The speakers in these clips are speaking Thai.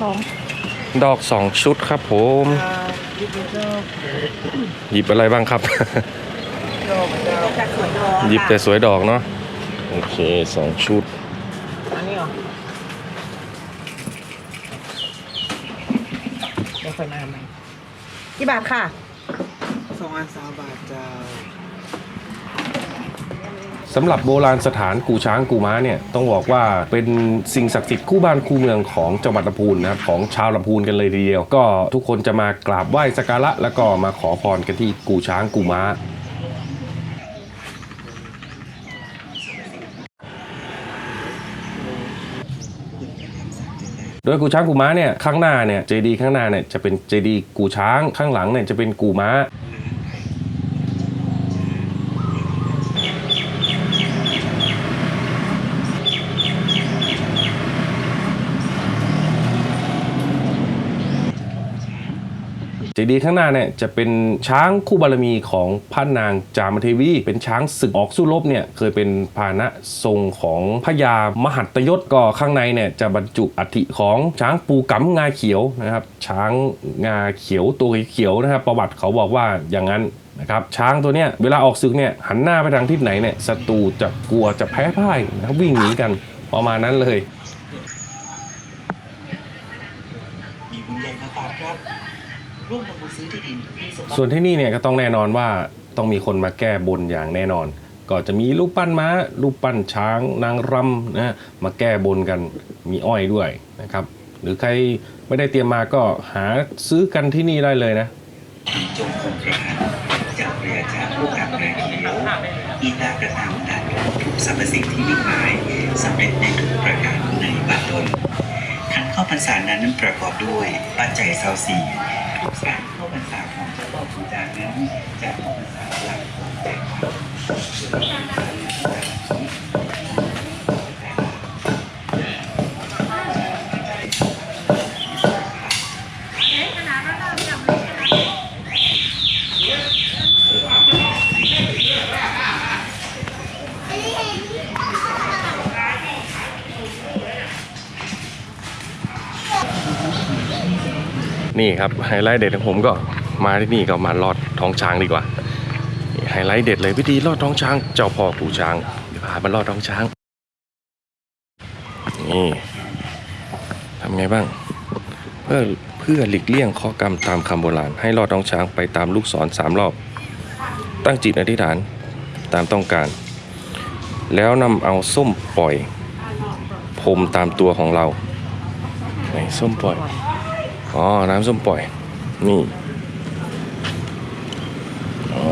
สองดอกสองชุดครับผมยิบเจ้าหยิบอะไรบ้างครับเจ้าเจ้าจากสวนดอกหยิบแต่สวยดอกเนาะโอเคสองชุดอันนี้เหรอไม่ค่อยน่าไหมกี่บาทค่ะสองอันสามบาทเจ้า สำหรับโบราณสถานกูช้างกูม้าเนี่ยต้องบอกว่าเป็นสิ่งศักดิ์สิทธิ์คู่บ้านคู่เมืองของจังหวัดลำพูนนะครับของชาวลำพูนกันเลยทีเดียว ก็ทุกคนจะมากราบไหว้สักการะแล้วก็มาขอพรกันที่กูช้างกูม้าโดยกูช้างกูม้าเนี่ยข้างหน้าเนี่ยเจดีข้างหน้าเนี่ยจะเป็นเจดีกูช้างข้างหลังเนี่ยจะเป็นกูม้า เจดีย์ข้างหน้าเนี่ยจะเป็นช้างคู่บารมีของพระนางจามเทวี เป็นช้างศึกออกสู้รบเนี่ยเคยเป็นพาหนะทรงของพญามหัตยศก็ข้างในเนี่ยจะบรรจุอัฐิของช้างปูกำงาเขียวนะครับ ช้างงาเขียวตัวเขียวนะครับ ประวัติเขาบอกว่าอย่างนั้นนะครับช้างตัวเนี้ยเวลาออกศึกเนี่ยหันหน้าไปทางทิศไหนเนี่ยศัตรูจะกลัวจะแพ้พ่ายนะครับวิ่งหนีกันประมาณนั้นเลย ร่วมทำบุญซื้อที่ดินที่สมบัติส่วนที่นี่เนี่ยก็ต้องแน่นอนว่าต้องมีคนมาแก้บนอย่างแน่นอน ก็จะมีรูปปั้นม้ารูปปั้นช้างนางรำนะมาแก้บนกันมีอ้อยด้วยนะครับ หรือใครไม่ได้เตรียมมาก็หาซื้อกันที่นี่ได้เลยนะ จงคงกระหันจากเรือจากผู้กับเรือเขียวอีตากระทำตัดทุกสรรพสิ่งที่มิ่งหมายสำเร็จในทุกประการในบัดดลขันเข้าพรรษานั้นประกอบด้วย ปัจจัยเสาสี่ ทุกสารเข้าพรรษาของเจ้าพ่อปู่จางนั้นจะเข้าพรรษาหลังของแต่ค นี่ครับไฮไลท์เด็ดของผมก็มาที่นี่ก็มาลอดท้องช้างดีกว่าไฮไลท์เด็ดเลยวิธีลอดท้องช้าง เจ้าพ่อกู่ช้างเดี๋ยวพามาลอดท้องช้างนี่ทำไงบ้าง เพื่อเพื่อหลีกเลี่ยงข้อกรรมตามคำโบราณ ให้ลอดท้องช้างไปตามลูกศรสามรอบ ตั้งจิตอธิษฐานตามต้องการ แล้วนำเอาส้มปล่อยพรมตามตัวของเราไหนส้มปล่อย อ๋อ น้ำส้มปล่อย นี่ อ๋อ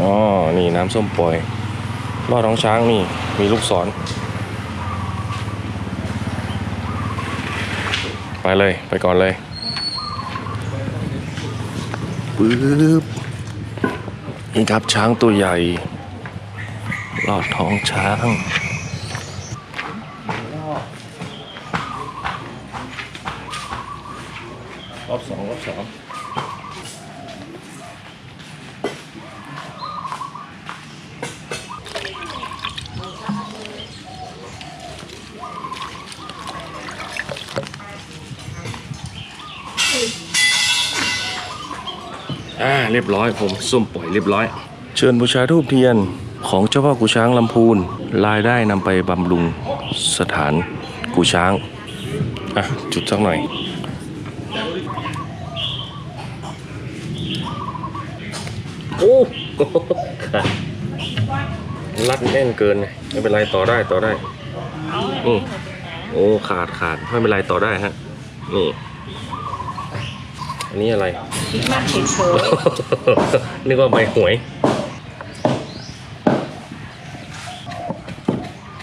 นี่น้ำส้มปล่อยลอดท้องช้างนี่ มีลูกศร ไปเลย ไปก่อนเลย ปึ๊บ นี่ครับช้างตัวใหญ่ลอดท้องช้าง อบสองรอบสองอ่าเรียบร้อยผมส้มปล่อยเรียบร้อย เชิญบูชาทูปเทียนของเจ้าพ่อกูช้างลำพูนรายได้นำไปบำรุงสถานกูช้าง อะ จุดสักหน่อย โอ้ขาดรัดแน่นเกินไงไม่เป็นไรต่อได้ต่อได้อืมโอ้ขาดขาดไม่เป็นไรต่อได้ฮะนี่อันนี้อะไรคิดมากเฉยเฉยนึกว่าใบหวย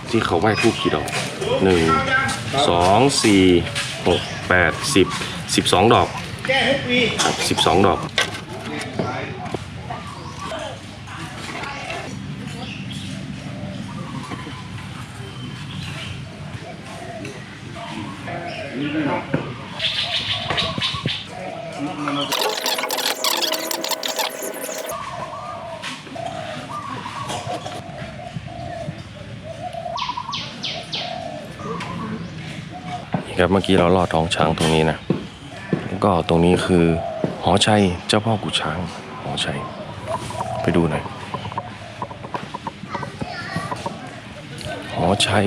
ที่เขาไหว้ทูบกี่ดอกหนึ่งสองสี่หกแปดสิบสิบสองดอกครับสิบสองดอก ครับเมื่อกี้เราลอดท้องช้างตรงนี้นะ ก็ตรงนี้คือหอชัยเจ้าพ่อกุช้างหอชัย ไปดูหน่อยหอชัย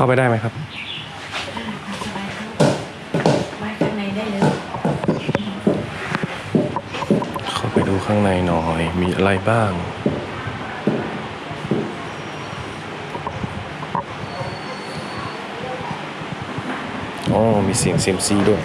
เข้าไปได้ไหมครับ ไว้ข้างในได้เลยเข้าไปดูข้างในหน่อย มีอะไรบ้าง อ๋อ มีเสียงเซียมซีด้วย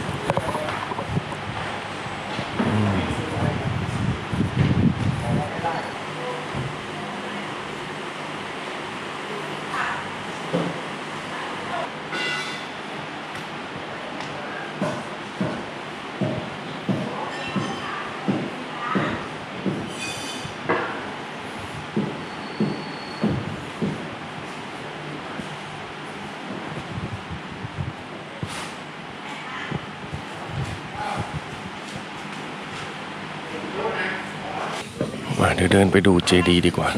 มาเดี๋ยวเดินไปดูเจดีดีกว่า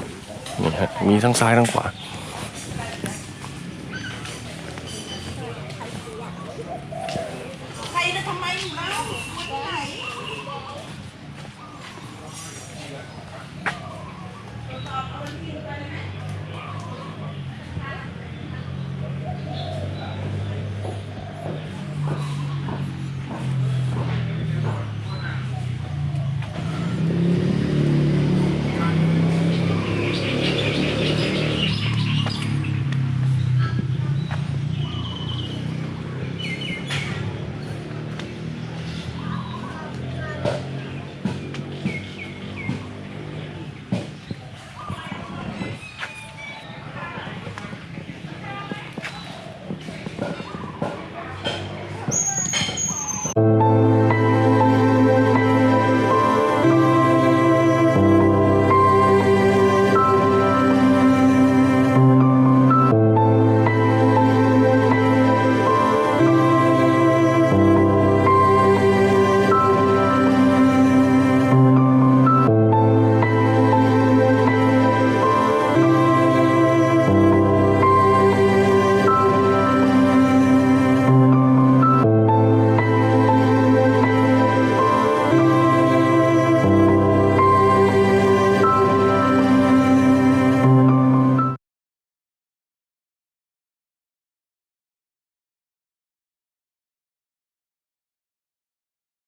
นี่ฮะมีทั้งซ้ายทั้งขวา